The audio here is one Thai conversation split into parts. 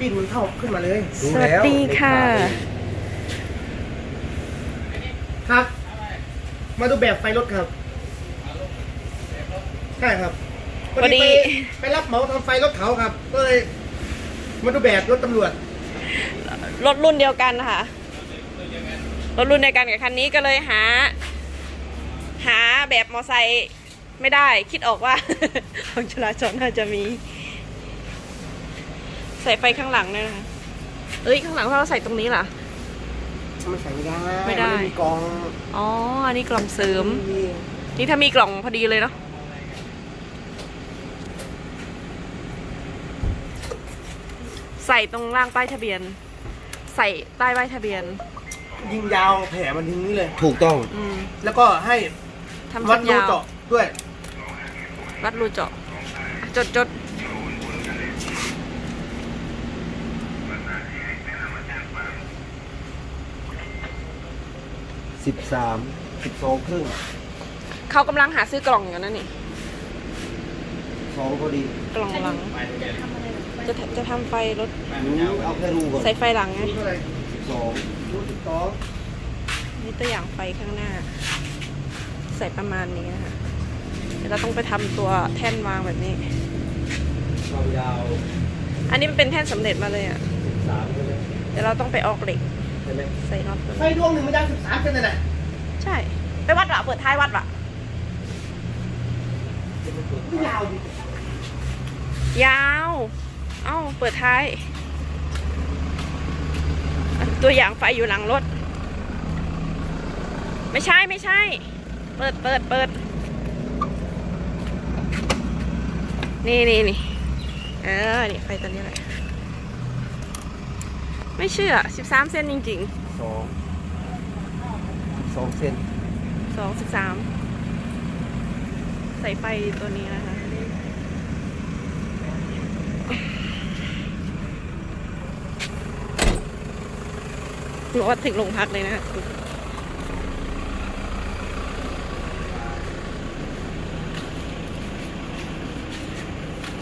ปิ้นมันเข้าขึ้นมาเลยดูสวัสแล้วดีค่ะ ครับ มาดูแบบไฟรถครับ ใช่ครับพอดีไปไปรับเหมาทำไฟรถเขาครับ ก็เลยมาดูแบบรถตำรวจ รถรุ่นเดียวกันค่ะ รถรุ่นเดียวกันกับคันนี้ก็เลยหา หาแบบมอไซค์ไม่ได้ คิดออกว่า ของจราจรน่าจะมี ใส่ไฟข้างหลังด้วยนะคะเอ้ย ข้างหลังเราใส่ตรงนี้เหรอ มันใส่ไม่ได้ไม่ได้ นมีกองอ๋อ อันนี้กล่องเสริม นี่ถ้ามีกล่องพอดีเลยเนาะ ใส่ตรงล่างป้ายทะเบียน ใส่ใต้ป้ายทะเบียน ยิงยาวแผลมันทิ้งนี้เลย ถูกต้อง อืมแล้วก็ให้ทำวัสัดญรูญาเจาะด้วย วัดรูเจาะ จดจด สิบสามสิบสองครึ่งเขากำลังหาซื้อกล่องอยู่นั่นนี่สองพอดีกล่องหลัง จะทจะทำไฟรถรู้เอาแค่รูก่อนใส่ไฟหลังไงรูเท่าไหร่สิบสองรูสิบสองนี่ตัวอย่างไฟข้างหน้า ใส่ประมาณนี้นะคะเดี๋ยวเราต้องไปทำตัวแท่นวางแบบนี้ ความยาวอันนี้มันเป็นแท่นสำเร็จมาเลยอะ สิบสามใช่ไหม เดี๋ยวเราต้องไปออกเหล็กใช่ไหมใส่น็อตตัวไฟนี้ดวงหนึ่งมันยาวสิบสามเซนเลยนะใช่ ไปวัดวะเปิดท้ายวัดวะไม่ยาวดิยาว เอ้า เปิดท้าย ตัวอย่างไฟอยู่หลังรถ ไม่ใช่ไม่ใช่ เปิดเปิดเปิด นี่นี่นี่เออนี่ไฟตัวนี้แหละ ไม่เชื่อ 13 เซนจริงส2งสอเซน2 13 ใส่ไปตัวนี้นะคะ หนูว่าถึงโรงพักเลยนะคะ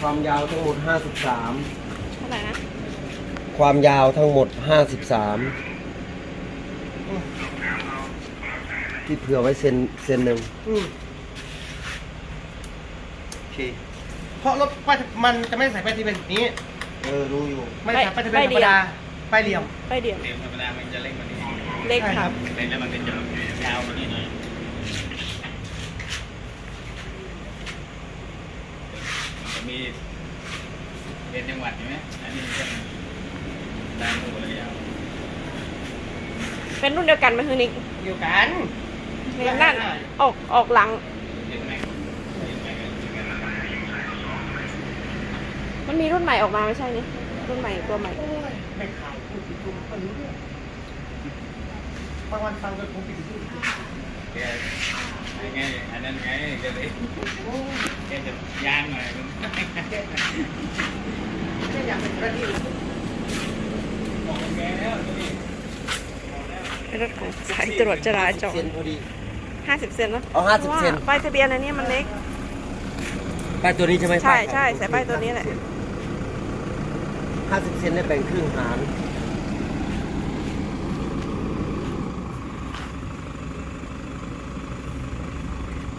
ความยาวทั้งหมด 53 ความยาวทั้งหมดห้าสิบสามที่เผื่อไว้เซนเซนหนึ่งอืมโอเคเพราะรถป้ายมันจะไม่ใส่ป้ายทะเบียนแบบนี้ เออรู้อยู่ไม่ใส่ป้ายทะเบียนธรรมดาป้ายเหลี่ยม ไปเดียวเต็มธรรมดามันจะเล็กกว่านี้เล็กใช่คครัรับบเล็กแล้วมันก็จะยาวกว่านี้หน่อยมันจะมีเป็นจังหวัดอยู่ไหมอันนี้ก็ตามหมู่เลยยาวเป็นรุ่นเดียวกันไหมคือนิกเดียวกันนั่นออกออกหลังเห็นไหมเห็นไหมกันมันมีรุ่นใหม่ออกมาไม่ใช่นี่รุ่นใหม่ตัวใหม่โอ้ยไม่ขายพูดผิดถูกคนนี้เนี่ยบางวันฟังจนผมผิดถูกแกไงอันนั้นไงแกเลยโอ้ยแกจะย่างหน่อยมันไม่อยากเป็นประเทศ บอกแกแล้วนี่ เป็น รถของสายตรวจจราจรเซนพอดี ห้าสิบเซนแล้วเอา50เซนป้ายทะเบียนอันนี้มันเล็ก ป้ายตัวนี้ใช่ไหมใช่ป้ายใช่ใส่ป้ายตัวนี้แหละ ห้าสิบเซนได้แบ่งครึ่งหาร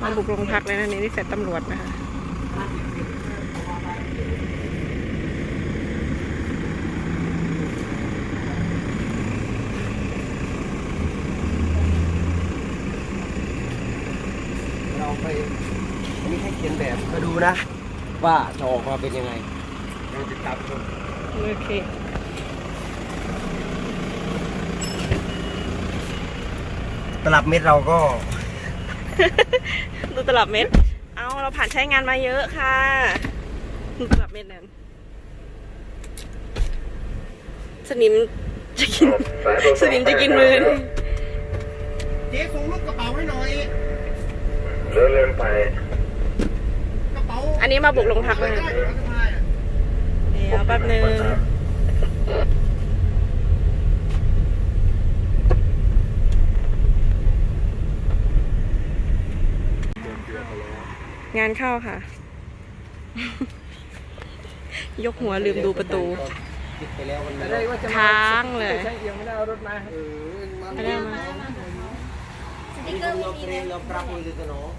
มาบุกโรงพักเลยนะนี่นี่เสร็จตำรวจนะคะเราไปอันนี้ให้เขียนแบบมาดูนะ ว่าจะออกมาเป็นยังไงเราติดตามชมโอเคตลับเม็ดเราก็ ดูตลับเม็ด เอาเราผ่านใช้งานมาเยอะค่ะ ดูตลับเม็ดนั้น สนิมจะกิน สนิมจะกินมือเจ๊ส่งลูกกระเป๋าให้หน่อย เลื่อนไปกระเป๋าอันนี้มาบุกโรงพักเลเลยยได้อยู่สบายอะเดี๋ยวแป๊บนึงงานเข้าค่ะ ยกหัวลืมดูประตูคิดไปแล้วมันแต่ไม่ได้ได้ว่าจะมาค้างเลยใช่เอียงไม่ได้เอารถมา เออมันไม่ได้มาสติ๊กเกอร์ไม่เรามีเกรเลยงเราปรับมือตัวเนาะ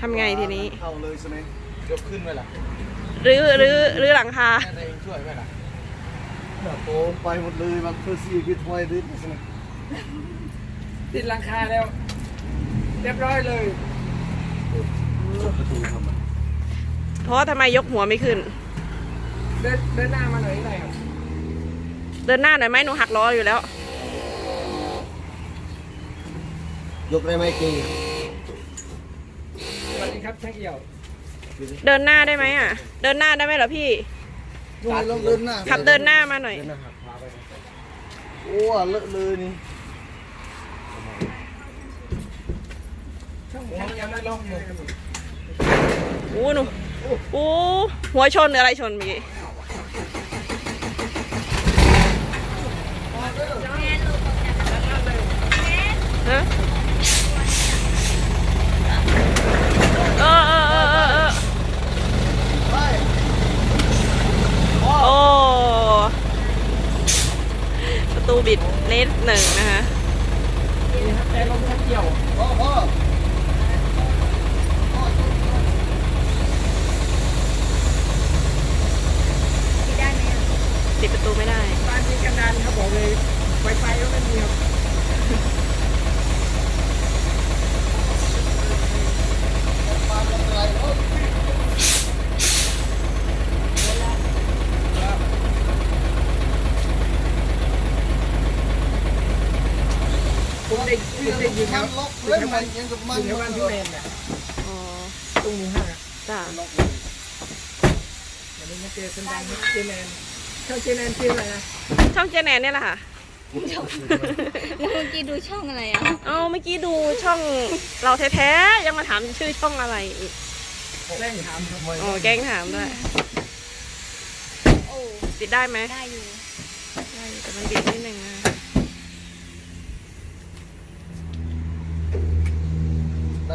ทำไงทีนี้ เข้าเลยใช่ไหมยกขึ้นไหมล่ะรื้อรื้อรื้อหลังคา แม่เองช่วยไหมล่ะโอ้ไปหมดเลยบางเพื่อซีกิทไว้ดิใช่ไหมติดหลังคาแล้ว เรียบร้อยเลยประตูทำไมเพราะว่าทำไมยกหัวไม่ขึ้น เดินเดินหน้ามาหน่อยได้ครับเดินหน้าหน่อยไหมหนูหักล้ออยู่แล้ว ยกได้ไหมกีสวัสดีครับช่างเอี่ยวเดินหน้าได้ไหมอะ เดินหน้าได้ไหมเหรอพี่การลงเดินหน้าขับเดินหน้ามาหน่อยเดินหน้าหักพาไปโอ้เลอะเลยนี่ช่างช่างเอี่ยวได้ลองเลยโอ้หนูโอ้หัวชนหรืออะไรชนเมื่อกี้ฮะ เออเออเออเออเออโอ้ประตูบิดนิดหนึ่งนะคะนี่ครับแต่ลมช่างเอี่ยวพ่อพ่อได้ไหมอะปิดประตูไม่ได้ บ้านนี้กันดานครับบอกเลยไฟไฟก็ไม่มีครับ ผมได้ผมได้ยินครับอยู่ แถวบ้านอยู่แถวบ้านพี่แมนเนี่ยอ๋อตรงหมู่ห้าจ้าวันนี้มาเจอคนดังครับเจแมนช่างเจแมนชื่ออะไรนะช่องเจแนนเนี่ยแหละค่ะแล้วเมื่อกี้ดูช่องอะไรอะเอาเมื่อกี้ดูช่องเราแท้ๆยังมาถามชื่อช่องอะไรอีกแรงถามครับโอ้แกล้งถามด้วยโอ้ปิดได้ไหมได้อยู่ได้อยู่แต่มันบิดนิดนึง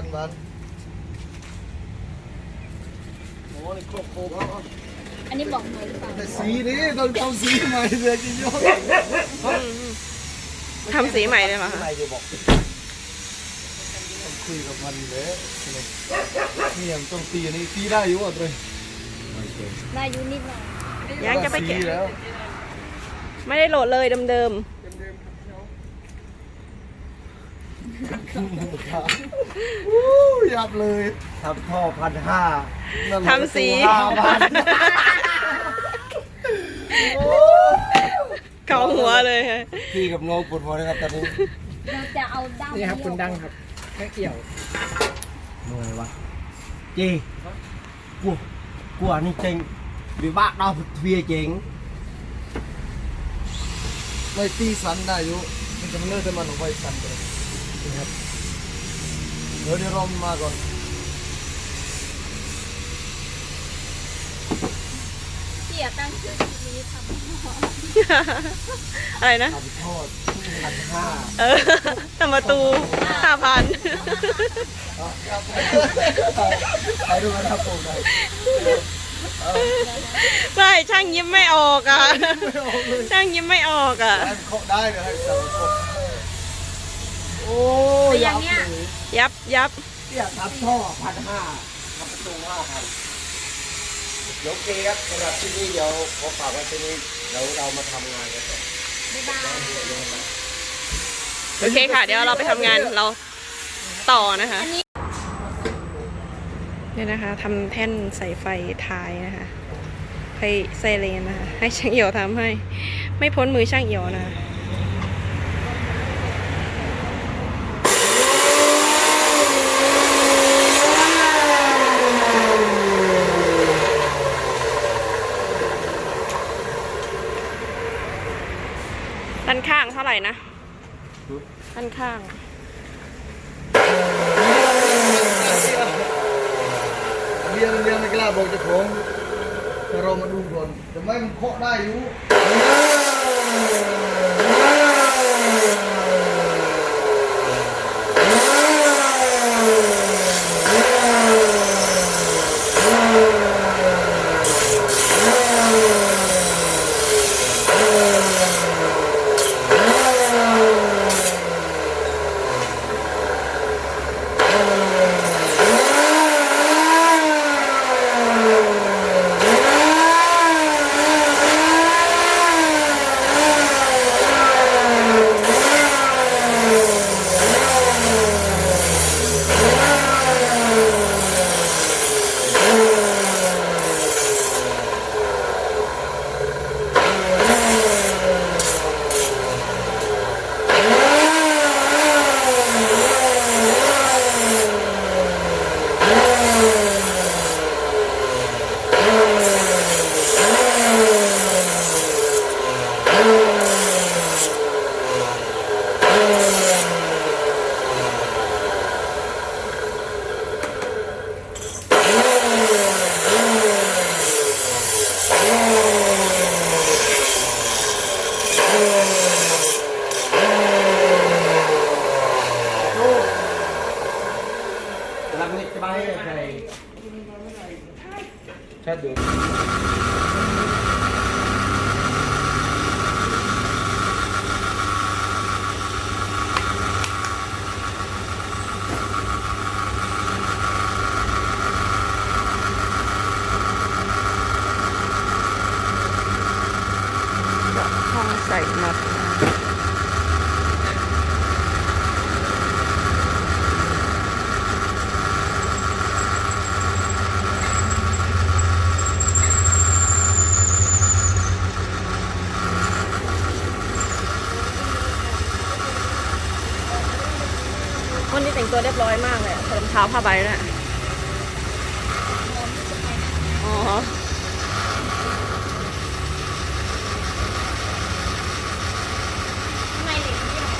นะดันมันโอ้นี่ครบครบอันนี้บอกหน่อยหรือเปล่าแต่สีนี่ต้องทำสีใหม่เลยจริงๆอืมอืมทำสีใหม่เลยเหรอคะใหม่จะบอกต้องคุยกับมันเลยนี่ยังต้องตีนี่ตีได้อยู่อะเลยได้อยู่นิดหน่อยยังจะไปเก็บสีแล้วไม่ได้โหลดเลยเดิมเดิมๆครับน้ องอู้ยับเลยทำท่อพันห้าๆทำสีห้าพันเกาหัวเลยค่ะพี่กับน้องปวดหัวนะครับตอนนี้เราจะเอาด้ามนี่ครับคนดังครับแค่เกี่ยวเหนื่อยวะจีกูกูอันนี้เจ๋งวิบากดาวเวียเจ๋งไม่ตีสันได้อยู่มันจะมาเลิกแต่มันออกไปสันเลย นี่ครับเดี๋ยวเดี๋ยวรอมันมาก่อนพี่อย่าตั้งชื่อคลิปนี้ทำอะไรนะ ทำทอดพันห้าเออทำประตูห้าพันไปดูกันครับผมได้ไม่ช่างยิ้มไม่ออกอะ ช่างยิ้มไม่ออกอะให้เคาะได้เดี๋ยวให้สั่งเคาะโอ้แต่ยอย่างเนี้ยยับยับเนี่ยทำท่อพันห้าทำประตูห้าพันโอเคครับสำหรับที่นี่เดี๋ยวขอฝากไว้ที่นี่เดี๋ยวเรามาทำงานกันต่อบ๊ายบายโอเคค่ะ เดี๋ยวเราไปทำงานเราต่อนะคะอันนี้เนี่ยนะคะทำแท่นสายไฟท้ายนะคะไฟไซเรนนะคะให้ช่างเอี่ยวทำให้ ไม่พ้นมือช่างเอี่ยวนะางเท่าไหร่นะด้านข้างเรียนเรียนไม่กล้าบอกเจ้าของเดี๋ยวเรามาดูก่อนแต่ไม่มันเคาะได้อยู่ ชัดอยู่ ห้อง ใส่น็อตวันนี้แต่งตัวเรียบร้อยมากเลยใส่รองเท้าผ้าใบด้วยอ๋อ ทำไมเหล็กไม่ออก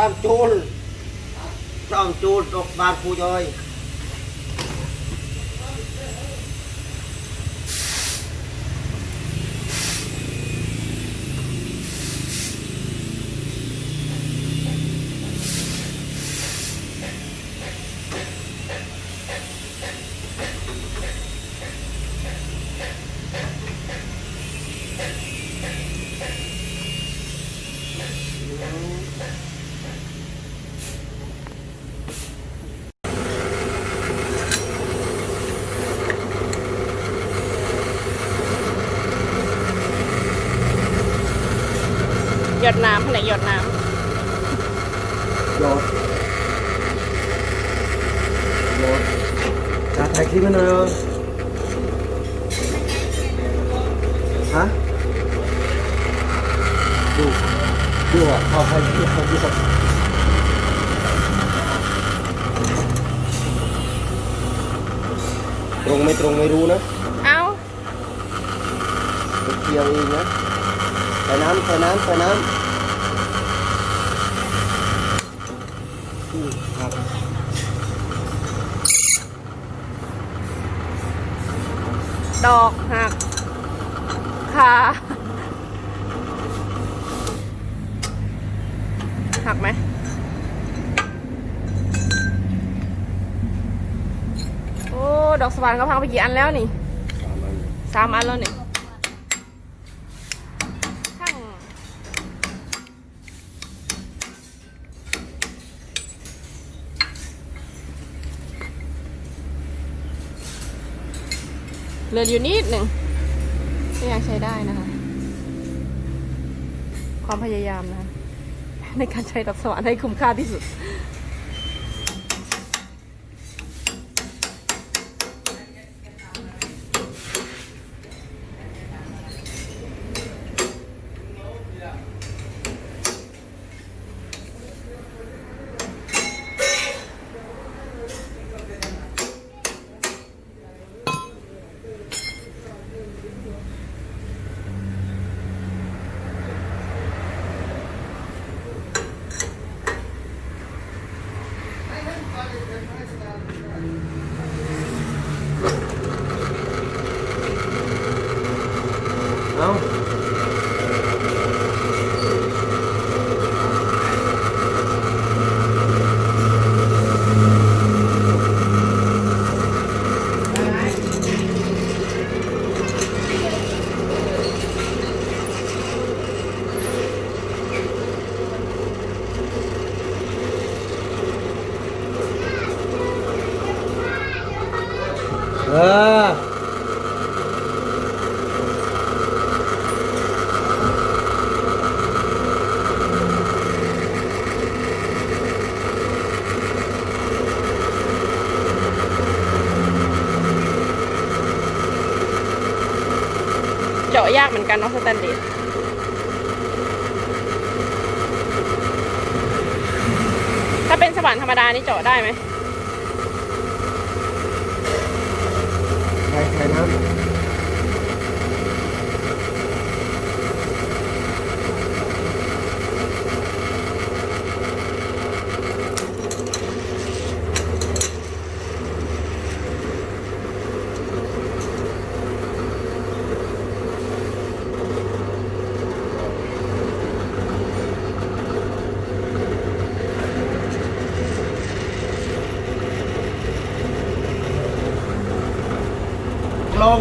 ដើមជូលដើមជូលដុកបានពូជអើយ ฮะดูดูอะเขาให้ดูเขาดูเขาตรงไม่ตรงไม่รู้นะำเอ้าไปเกี่ยวเองนะใส่น้ำใส่น้ำใส่น้ำอืมครับดอกหักขาหักไหมโอ้ ดอกสว่านก็พังไปกี่อันแล้วนี่สามอันแล้วนี่ช่างเหลืออยู่นิดหนึ่ง ยังใช้ได้นะคะ ความพยายามนะ ในการใช้ดอกสว่านให้คุ้มค่าที่สุด Não? เจาะยากเหมือนกันน้องสแตนเลสถ้าเป็นสว่านธรรมดานี่เจาะได้ไหม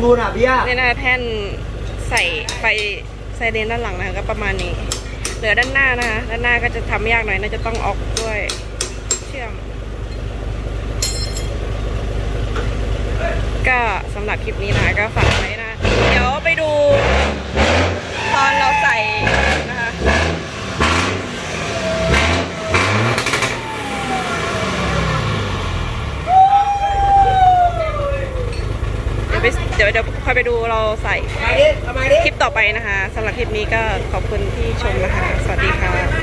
ดูนะเบียร์นี่นะแท่นใส่ไฟไซเรนด้านหลังนะคะก็ประมาณนี้ เหลือด้านหน้านะคะด้านหน้าก็จะทำยากหน่อยน่าจะต้องออกด้วย เชื่อม ก็สำหรับคลิปนี้นะคะก็ฝากไว้นะ เดี๋ยวไปดู ตอนเราใส่นะคะ เดี๋ยวไปเดี๋ยวเดี๋ยวค่อยไปดูเราใส่มาดิเอามาดิคลิปต่อไปนะคะสำหรับคลิปนี้ก็ขอบคุณที่ชมนะคะ สวัสดีค่ะ